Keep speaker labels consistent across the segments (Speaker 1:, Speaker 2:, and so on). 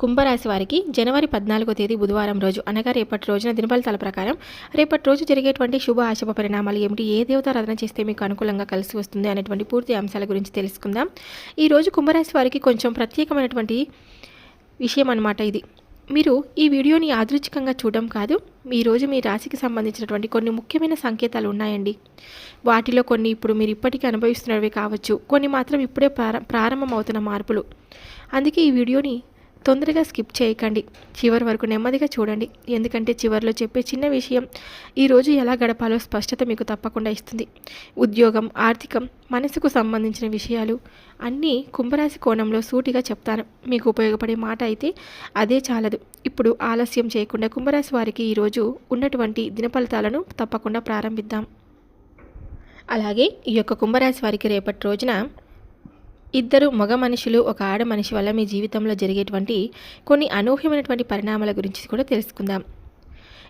Speaker 1: కుంభరాశి వారికి జనవరి పద్నాలుగో తేదీ బుధవారం రోజు అనగా రేపటి రోజున దినఫలితాల ప్రకారం రేపటి రోజు జరిగేటువంటి శుభ ఆశుభ పరిణామాలు ఏమిటి ఏ దేవతారాధన చేస్తే మీకు అనుకూలంగా కలిసి వస్తుంది అనేటువంటి పూర్తి అంశాల గురించి తెలుసుకుందాం. ఈ రోజు కుంభరాశి వారికి కొంచెం ప్రత్యేకమైనటువంటి విషయం అన్నమాట ఇది. మీరు ఈ వీడియోని యాదృచ్ఛికంగా చూడడం కాదు ఈ రోజు మీ రాశికి సంబంధించినటువంటి కొన్ని ముఖ్యమైన సంకేతాలు ఉన్నాయండి. వాటిలో కొన్ని ఇప్పుడు మీరు ఇప్పటికీ అనుభవిస్తున్నవి కావచ్చు కొన్ని మాత్రం ఇప్పుడే ప్రారంభమవుతున్న ప్రారంభం అవుతున్న మార్పులు. అందుకే ఈ వీడియోని తొందరగా స్కిప్ చేయకండి. చివరి వరకు నెమ్మదిగా చూడండి. ఎందుకంటే చివరిలో చెప్పే చిన్న విషయం ఈరోజు ఎలా గడపాలో స్పష్టత మీకు తప్పకుండా ఇస్తుంది. ఉద్యోగం ఆర్థికం మనసుకు సంబంధించిన విషయాలు అన్నీ కుంభరాశి కోణంలో సూటిగా చెప్తాను. మీకు ఉపయోగపడే మాట అయితే అదే చాలదు. ఇప్పుడు ఆలస్యం చేయకుండా కుంభరాశి వారికి ఈరోజు ఉన్నటువంటి దినఫలితాలను తప్పకుండా ప్రారంభిద్దాం. అలాగే ఈ యొక్క కుంభరాశి వారికి రేపటి రోజున ఇద్దరు మగ మనుషులు ఒక ఆడ మనిషి వల్ల మీ జీవితంలో జరిగేటువంటి కొన్ని అనూహ్యమైనటువంటి పరిణామాల గురించి కూడా తెలుసుకుందాం.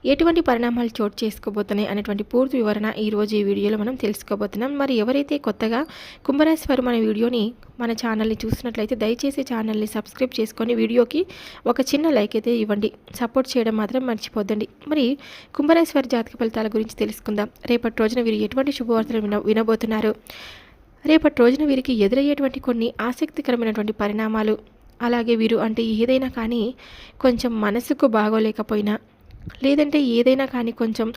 Speaker 1: ఎటువంటి పరిణామాలు చోటు చేసుకోబోతున్నాయి అనేటువంటి పూర్తి వివరణ ఈరోజు ఈ వీడియోలో మనం తెలుసుకోబోతున్నాం. మరి ఎవరైతే కొత్తగా కుంభరాశి వారు మన వీడియోని మన ఛానల్ని చూసినట్లయితే దయచేసి ఛానల్ని సబ్స్క్రైబ్ చేసుకొని వీడియోకి ఒక చిన్న లైక్ అయితే ఇవ్వండి. సపోర్ట్ చేయడం మాత్రం మర్చిపోద్దండి. మరి కుంభరాశి వారి జాతక ఫలితాల గురించి తెలుసుకుందాం. రేపటి రోజున వీరు ఎటువంటి శుభవార్తలు విన వినబోతున్నారు? రేపటి రోజున వీరికి ఎదురయ్యేటువంటి కొన్ని ఆసక్తికరమైనటువంటి పరిణామాలు. అలాగే వీరు అంటే ఏదైనా కానీ కొంచెం మనసుకు బాగోలేకపోయినా లేదంటే ఏదైనా కానీ కొంచెం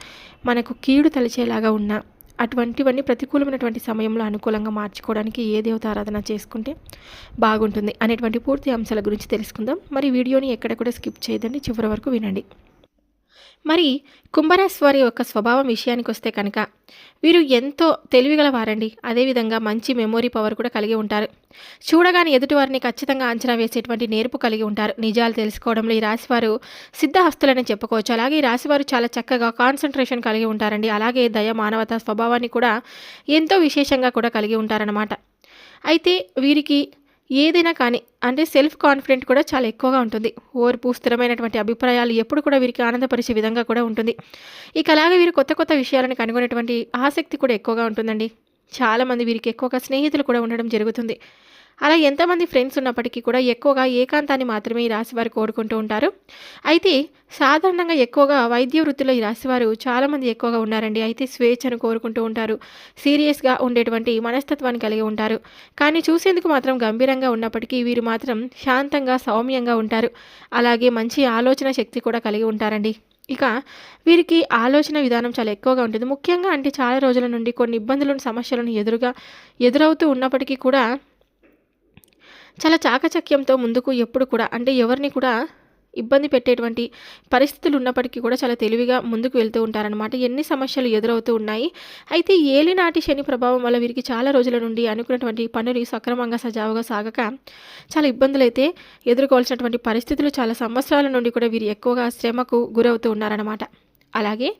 Speaker 1: మనకు కీడు తలిచేలాగా ఉన్నా అటువంటివన్నీ ప్రతికూలమైనటువంటి సమయంలో అనుకూలంగా మార్చుకోవడానికి ఏ దేవత ఆరాధన చేసుకుంటే బాగుంటుంది అనేటువంటి పూర్తి అంశాల గురించి తెలుసుకుందాం. మరి వీడియోని ఎక్కడ కూడా స్కిప్ చేయదండి చివరి వరకు వినండి. మరి కుంభరాశి వారి యొక్క స్వభావం విషయానికి వస్తే కనుక వీరు ఎంతో తెలివిగల వారండి అదేవిధంగా మంచి మెమొరీ పవర్ కూడా కలిగి ఉంటారు. చూడగానే ఎదుటివారిని ఖచ్చితంగా అంచనా వేసేటువంటి నేర్పు కలిగి ఉంటారు. నిజాలు తెలుసుకోవడంలో ఈ రాశివారు సిద్ధహస్తులని చెప్పుకోవచ్చు. అలాగే ఈ రాశివారు చాలా చక్కగా కాన్సన్ట్రేషన్ కలిగి ఉంటారండి. అలాగే దయ మానవత స్వభావాన్ని కూడా ఎంతో విశేషంగా కూడా కలిగి ఉంటారన్నమాట. అయితే వీరికి ఏదైనా కానీ అంటే సెల్ఫ్ కాన్ఫిడెంట్ కూడా చాలా ఎక్కువగా ఉంటుంది. ఓర్పు స్థిరమైనటువంటి అభిప్రాయాలు ఎప్పుడు కూడా వీరికి ఆనందపరిచే విధంగా కూడా ఉంటుంది. ఇక అలాగే వీరు కొత్త కొత్త విషయాలను కనుగొనేటువంటి ఆసక్తి కూడా ఎక్కువగా ఉంటుందండి. చాలామంది వీరికి ఎక్కువగా స్నేహితులు కూడా ఉండడం జరుగుతుంది. అలా ఎంతమంది ఫ్రెండ్స్ ఉన్నప్పటికీ కూడా ఎక్కువగా ఏకాంతాన్ని మాత్రమే ఈ రాశివారు కోరుకుంటూ ఉంటారు. అయితే సాధారణంగా ఎక్కువగా వైద్య వృత్తిలో ఈ రాశివారు చాలామంది ఎక్కువగా ఉన్నారండి. అయితే స్వేచ్ఛను కోరుకుంటూ ఉంటారు. సీరియస్గా ఉండేటువంటి మనస్తత్వాన్ని కలిగి ఉంటారు. కానీ చూసేందుకు మాత్రం గంభీరంగా ఉన్నప్పటికీ వీరు మాత్రం శాంతంగా సౌమ్యంగా ఉంటారు. అలాగే మంచి ఆలోచన శక్తి కూడా కలిగి ఉంటారండి. ఇక వీరికి ఆలోచన విధానం చాలా ఎక్కువగా ఉంటుంది. ముఖ్యంగా అంటే చాలా రోజుల నుండి కొన్ని ఇబ్బందులను సమస్యలను ఎదురుగా ఎదురవుతూ ఉన్నప్పటికీ కూడా చాలా చాకచక్యంతో ముందుకు ఎప్పుడు కూడా అంటే ఎవరిని కూడా ఇబ్బంది పెట్టేటువంటి పరిస్థితులు ఉన్నప్పటికీ కూడా చాలా తెలివిగా ముందుకు వెళ్తూ ఉంటారనమాట ఎన్ని సమస్యలు ఎదురవుతూ ఉన్నాయి. అయితే ఏలినాటి శని ప్రభావం వల్ల వీరికి చాలా రోజుల నుండి అనుకున్నటువంటి పనులు సక్రమంగా సజావుగా సాగక చాలా ఇబ్బందులు అయితే ఎదుర్కోవాల్సినటువంటి పరిస్థితులు చాలా సంవత్సరాల నుండి కూడా వీరు ఎక్కువగా శ్రమకు గురవుతూ ఉన్నారనమాట అలాగే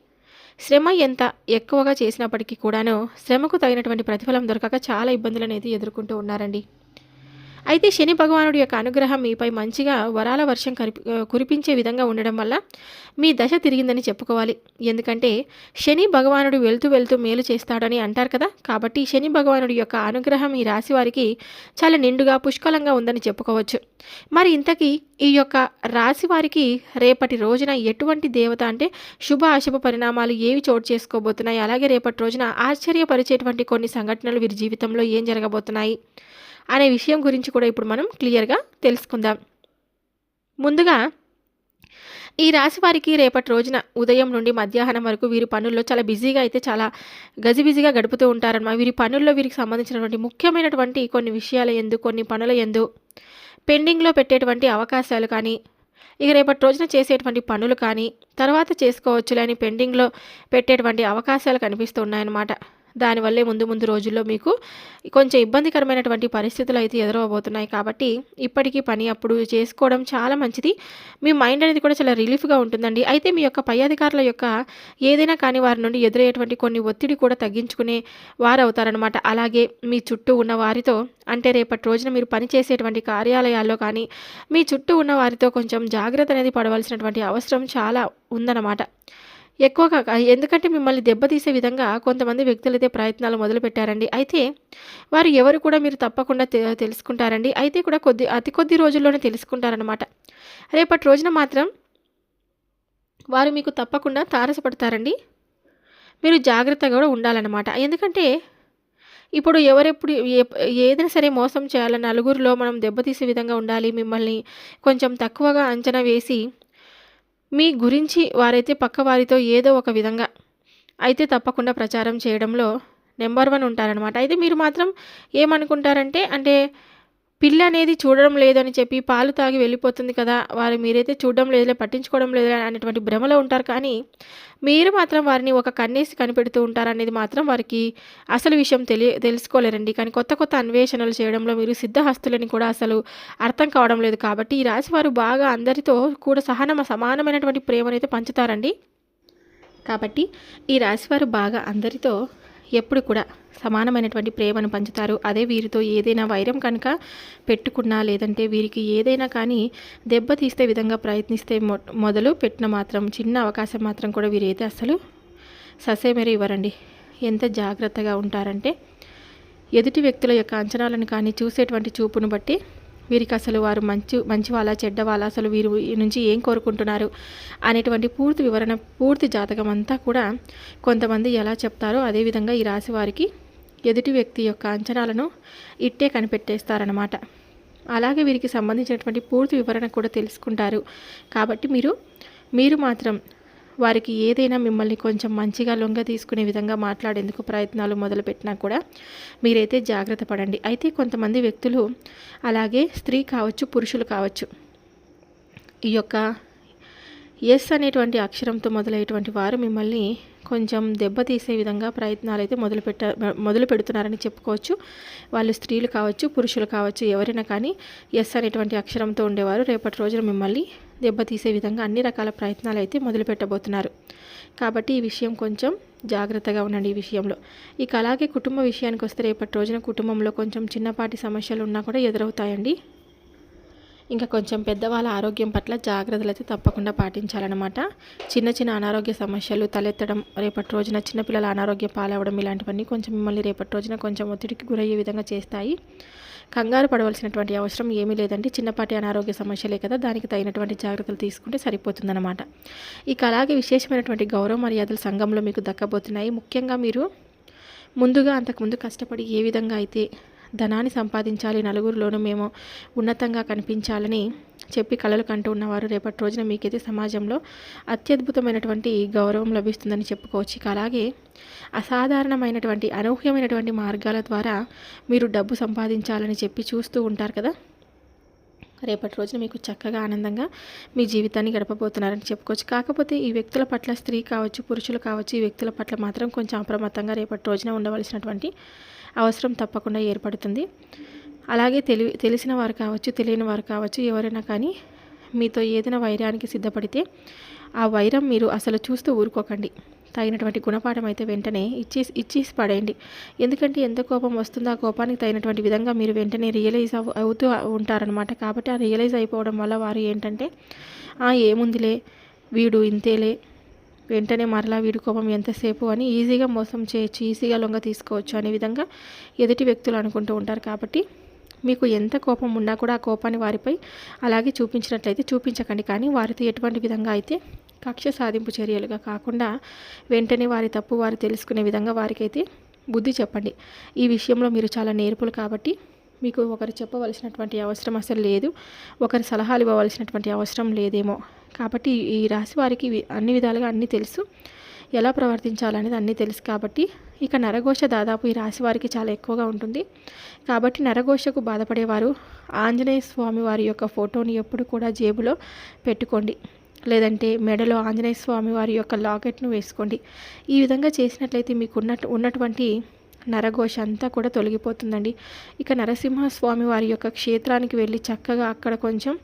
Speaker 1: శ్రమ ఎంత ఎక్కువగా చేసినప్పటికీ కూడాను శ్రమకు తగినటువంటి ప్రతిఫలం దొరకక చాలా ఇబ్బందులు అనేది ఎదుర్కొంటూ ఉన్నారండి. అయితే శని భగవానుడి యొక్క అనుగ్రహం మీపై మంచిగా వరాల వర్షం కురిపించే విధంగా ఉండడం వల్ల మీ దశ తిరిగిందని చెప్పుకోవాలి. ఎందుకంటే శని భగవానుడు వెళ్తూ వెళ్తూ మేలు చేస్తాడని అంటారు కదా. కాబట్టి శని భగవానుడి యొక్క అనుగ్రహం ఈ రాశి వారికి చాలా నిండుగా పుష్కలంగా ఉందని చెప్పుకోవచ్చు. మరి ఇంతకీ ఈ యొక్క రాశి వారికి రేపటి రోజున ఎటువంటి దేవత అంటే శుభ అశుభ పరిణామాలు ఏవి చోటు చేసుకోబోతున్నాయి? అలాగే రేపటి రోజున ఆశ్చర్యపరిచేటువంటి కొన్ని సంఘటనలు వీరి జీవితంలో ఏం జరగబోతున్నాయి? అనే విషయం గురించి కూడా ఇప్పుడు మనం క్లియర్గా తెలుసుకుందాం. ముందుగా ఈ రాశి వారికి రేపటి రోజున ఉదయం నుండి మధ్యాహ్నం వరకు వీరి పనుల్లో చాలా బిజీగా అయితే చాలా గజిబిజిగా గడుపుతూ ఉంటారన్నమాట. వీరి పనుల్లో వీరికి సంబంధించినటువంటి ముఖ్యమైనటువంటి కొన్ని విషయాల ఎందు కొన్ని పనుల ఎందు పెండింగ్లో పెట్టేటువంటి అవకాశాలు కానీ ఇక రేపటి రోజున చేసేటువంటి పనులు కానీ తర్వాత చేసుకోవచ్చులేని పెండింగ్లో పెట్టేటువంటి అవకాశాలు కనిపిస్తున్నాయన్నమాట దానివల్లే ముందు ముందు రోజుల్లో మీకు కొంచెం ఇబ్బందికరమైనటువంటి పరిస్థితులు అయితే ఎదురవబోతున్నాయి. కాబట్టి ఇప్పటికీ పని అప్పుడు చేసుకోవడం చాలా మంచిది. మీ మైండ్ అనేది కూడా చాలా రిలీఫ్గా ఉంటుందండి. అయితే మీ యొక్క పై అధికారుల యొక్క ఏదైనా కానీ వారి నుండి ఎదురయ్యేటువంటి కొన్ని ఒత్తిడి కూడా తగ్గించుకునే వారు అవుతారనమాట అలాగే మీ చుట్టూ ఉన్న వారితో అంటే రేపటి రోజున మీరు పనిచేసేటువంటి కార్యాలయాల్లో కానీ మీ చుట్టూ ఉన్న వారితో కొంచెం జాగ్రత్త అనేది పడవలసినటువంటి అవసరం చాలా ఉందన్నమాట. ఎక్కువగా ఎందుకంటే మిమ్మల్ని దెబ్బతీసే విధంగా కొంతమంది వ్యక్తులు అయితే ప్రయత్నాలు మొదలుపెట్టారండి. అయితే వారు ఎవరు కూడా మీరు తప్పకుండా తెలుసుకుంటారండి. అయితే కూడా కొద్ది అతి కొద్ది రోజుల్లోనే తెలుసుకుంటారనమాట రేపటి రోజున మాత్రం వారు మీకు తప్పకుండా తారసపడతారండి. మీరు జాగ్రత్తగా కూడా ఉండాలన్నమాట. ఎందుకంటే ఇప్పుడు ఎవరెప్పుడు ఏదైనా సరే మోసం చేయాలని నలుగురిలో మనం దెబ్బతీసే విధంగా ఉండాలి మిమ్మల్ని కొంచెం తక్కువగా అంచనా వేసి మీ గురించి వారైతే పక్క వారితో ఏదో ఒక విధంగా అయితే తప్పకుండా ప్రచారం చేయడంలో నెంబర్ వన్ ఉంటారనమాట అయితే మీరు మాత్రం ఏమనుకుంటారంటే అంటే పిల్ల అనేది చూడడం లేదని చెప్పి పాలు తాగి వెళ్ళిపోతుంది కదా. వారు మీరైతే చూడడం లేదులే పట్టించుకోవడం లేదులే అనేటువంటి భ్రమలో ఉంటారు. కానీ మీరు మాత్రం వారిని ఒక కన్నేసి కనిపెడుతూ ఉంటారు అనేది మాత్రం వారికి అసలు విషయం తెలియ తెలుసుకోలేరండి. కానీ కొత్త కొత్త అన్వేషణలు చేయడంలో మీరు సిద్ధహస్తులని కూడా అసలు అర్థం కావడం లేదు కాబట్టి ఈ రాశి వారు బాగా అందరితో కూడా సహన సమానమైనటువంటి ప్రేమనైతే పంచుతారండి. కాబట్టి ఈ రాశివారు బాగా అందరితో ఎప్పుడు కూడా సమానమైనటువంటి ప్రేమను పంచుతారు. అదే వీరితో ఏదైనా వైరం కనుక పెట్టుకున్నా లేదంటే వీరికి ఏదైనా కానీ దెబ్బతీస్తే విధంగా ప్రయత్నిస్తే మొదలు పెట్టిన మాత్రం చిన్న అవకాశం మాత్రం కూడా వీరైతే అసలు ససేమెరి ఇవ్వరండి. ఎంత జాగ్రత్తగా ఉంటారంటే ఎదుటి వ్యక్తుల యొక్క అంచనాలను కానీ చూసేటువంటి చూపును బట్టి వీరికి అసలు వారు మంచి మంచి వాళ్ళ చెడ్డ వాళ్ళ అసలు వీరు నుంచి ఏం కోరుకుంటున్నారు? అనేటువంటి పూర్తి వివరణ పూర్తి జాతకం అంతా కూడా కొంతమంది ఎలా చెప్తారో అదేవిధంగా ఈ రాశి వారికి ఎదుటి వ్యక్తి యొక్క అంచనాలను ఇట్టే కనిపెట్టేస్తారనమాట అలాగే వీరికి సంబంధించినటువంటి పూర్తి వివరణ కూడా తెలుసుకుంటారు. కాబట్టి మీరు మీరు మాత్రం వారికి ఏదైనా మిమ్మల్ని కొంచెం మంచిగా లొంగ తీసుకునే విధంగా మాట్లాడేందుకు ప్రయత్నాలు మొదలుపెట్టినా కూడా మీరైతే జాగ్రత్త పడండి. అయితే కొంతమంది వ్యక్తులు అలాగే స్త్రీ కావచ్చు పురుషులు కావచ్చు ఈ యొక్క ఎస్ అనేటువంటి అక్షరంతో మొదలయ్యేటువంటి వారు మిమ్మల్ని కొంచెం దెబ్బతీసే విధంగా ప్రయత్నాలు అయితే మొదలు పెట్ట మొదలు పెడుతున్నారని చెప్పుకోవచ్చు. వాళ్ళు స్త్రీలు కావచ్చు పురుషులు కావచ్చు ఎవరైనా కానీ ఎస్ అనేటువంటి అక్షరంతో ఉండేవారు. రేపటి రోజున మిమ్మల్ని దెబ్బతీసే విధంగా అన్ని రకాల ప్రయత్నాలు అయితే మొదలుపెట్టబోతున్నారు. కాబట్టి ఈ విషయం కొంచెం జాగ్రత్తగా ఉండండి ఈ విషయంలో. ఇక అలాగే కుటుంబ విషయానికి వస్తే రేపటి రోజున కుటుంబంలో కొంచెం చిన్నపాటి సమస్యలు ఉన్నా కూడా ఎదురవుతాయండి. ఇంకా కొంచెం పెద్దవాళ్ళ ఆరోగ్యం పట్ల జాగ్రత్తలు అయితే తప్పకుండా పాటించాలన్నమాట. చిన్న చిన్న అనారోగ్య సమస్యలు తలెత్తడం రేపటి రోజున చిన్నపిల్లల అనారోగ్య పాలవడం ఇలాంటివన్నీ కొంచెం మిమ్మల్ని రేపటి రోజున కొంచెం ఒత్తిడికి గురయ్యే విధంగా చేస్తాయి. కంగారు పడవలసినటువంటి అవసరం ఏమీ లేదండి. చిన్నపాటి అనారోగ్య సమస్యలే కదా దానికి తగినటువంటి జాగ్రత్తలు తీసుకుంటే సరిపోతుందన్నమాట. ఇక అలాగే విశేషమైనటువంటి గౌరవ మర్యాదలు సంఘంలో మీకు దక్కబోతున్నాయి. ముఖ్యంగా మీరు ముందుగా అంతకుముందు కష్టపడి ఏ విధంగా అయితే ధనాన్ని సంపాదించాలి నలుగురిలోనూ మేము ఉన్నతంగా కనిపించాలని చెప్పి కళలు కంటూ ఉన్నవారు రేపటి రోజున మీకైతే సమాజంలో అత్యద్భుతమైనటువంటి గౌరవం లభిస్తుందని చెప్పుకోవచ్చు. ఇక అలాగే అసాధారణమైనటువంటి అనూహ్యమైనటువంటి మార్గాల ద్వారా మీరు డబ్బు సంపాదించాలని చెప్పి చూస్తూ ఉంటారు కదా? రేపటి రోజున మీకు చక్కగా ఆనందంగా మీ జీవితాన్ని గడపబోతున్నారని చెప్పుకోవచ్చు. కాకపోతే ఈ వ్యక్తుల పట్ల స్త్రీ కావచ్చు పురుషులు కావచ్చు ఈ వ్యక్తుల పట్ల మాత్రం కొంచెం అప్రమత్తంగా రేపటి రోజున ఉండవలసినటువంటి అవసరం తప్పకుండా ఏర్పడుతుంది. అలాగే తెలి తెలిసిన వారు కావచ్చు తెలియని వారు కావచ్చు ఎవరైనా కానీ మీతో ఏదైనా వైరానికి సిద్ధపడితే ఆ వైరం మీరు అసలు చూస్తూ ఊరుకోకండి. తగినటువంటి గుణపాఠం అయితే వెంటనే ఇచ్చేసి ఇచ్చేసి పడేయండి. ఎందుకంటే ఎంత కోపం వస్తుందో ఆ కోపానికి తగినటువంటి విధంగా మీరు వెంటనే రియలైజ్ అవుతూ ఉంటారనమాట కాబట్టి ఆ రియలైజ్ అయిపోవడం వల్ల వారు ఏంటంటే ఏముందిలే వీడు ఇంతేలే వెంటనే మరలా వీడి కోపం ఎంతసేపు అని ఈజీగా మోసం చేయొచ్చు ఈజీగా లొంగ తీసుకోవచ్చు అనే విధంగా ఎదుటి వ్యక్తులు అనుకుంటూ ఉంటారు. కాబట్టి మీకు ఎంత కోపం ఉన్నా కూడా ఆ కోపాన్ని వారిపై అలాగే చూపించినట్లయితే చూపించకండి. కానీ వారితో ఎటువంటి విధంగా అయితే కక్ష సాధింపు చర్యలుగా కాకుండా వెంటనే వారి తప్పు వారు తెలుసుకునే విధంగా వారికైతే బుద్ధి చెప్పండి. ఈ విషయంలో మీరు చాలా నేర్పులు కాబట్టి మీకు ఒకరు చెప్పవలసినటువంటి అవసరం అసలు లేదు. ఒకరి సలహాలు ఇవ్వవలసినటువంటి అవసరం లేదేమో. కాబట్టి ఈ రాశి వారికి అన్ని విధాలుగా అన్నీ తెలుసు. ఎలా ప్రవర్తించాలనేది అన్నీ తెలుసు కాబట్టి ఇక నరఘోష దాదాపు ఈ రాశి వారికి చాలా ఎక్కువగా ఉంటుంది. కాబట్టి నరఘోషకు బాధపడేవారు ఆంజనేయ స్వామి వారి యొక్క ఫోటోని ఎప్పుడు కూడా జేబులో పెట్టుకోండి. లేదంటే మెడలో ఆంజనేయ స్వామి వారి యొక్క లాకెట్ను వేసుకోండి. ఈ విధంగా చేసినట్లయితే మీకు ఉన్నట్టు ఉన్నటువంటి నరఘోష అంతా కూడా తొలగిపోతుందండి. ఇక నరసింహస్వామి వారి యొక్క క్షేత్రానికి వెళ్ళి చక్కగా అక్కడ కొంచెం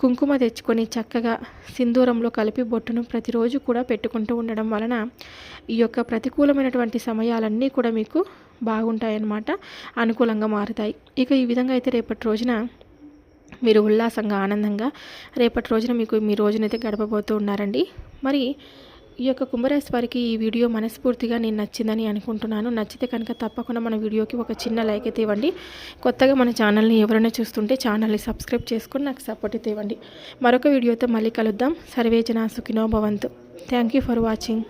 Speaker 1: కుంకుమ తెచ్చుకొని చక్కగా సింధూరంలో కలిపి బొట్టును ప్రతిరోజు కూడా పెట్టుకుంటూ ఉండడం వలన ఈ యొక్క ప్రతికూలమైనటువంటి సమయాలన్నీ కూడా మీకు బాగుంటాయన్నమాట అనుకూలంగా మారుతాయి. ఇక ఈ విధంగా అయితే రేపటి రోజున మీరు ఉల్లాసంగా ఆనందంగా రేపటి రోజున మీకు మీ రోజునైతే గడపబోతూ ఉన్నారండి. మరి ఈ యొక్క కుంభరాశి వారికి ఈ వీడియో మనస్ఫూర్తిగా నేను నచ్చిందని అనుకుంటున్నాను. నచ్చితే కనుక తప్పకుండా మన వీడియోకి ఒక చిన్న లైక్ అయితే ఇవ్వండి. కొత్తగా మన ఛానల్ని ఎవరైనా చూస్తుంటే ఛానల్ని సబ్స్క్రైబ్ చేసుకుని నాకు సపోర్ట్ అయితే ఇవ్వండి. మరొక వీడియోతో మళ్ళీ కలుద్దాం. సర్వేజన సుఖినో భవంతు. Thank you for watching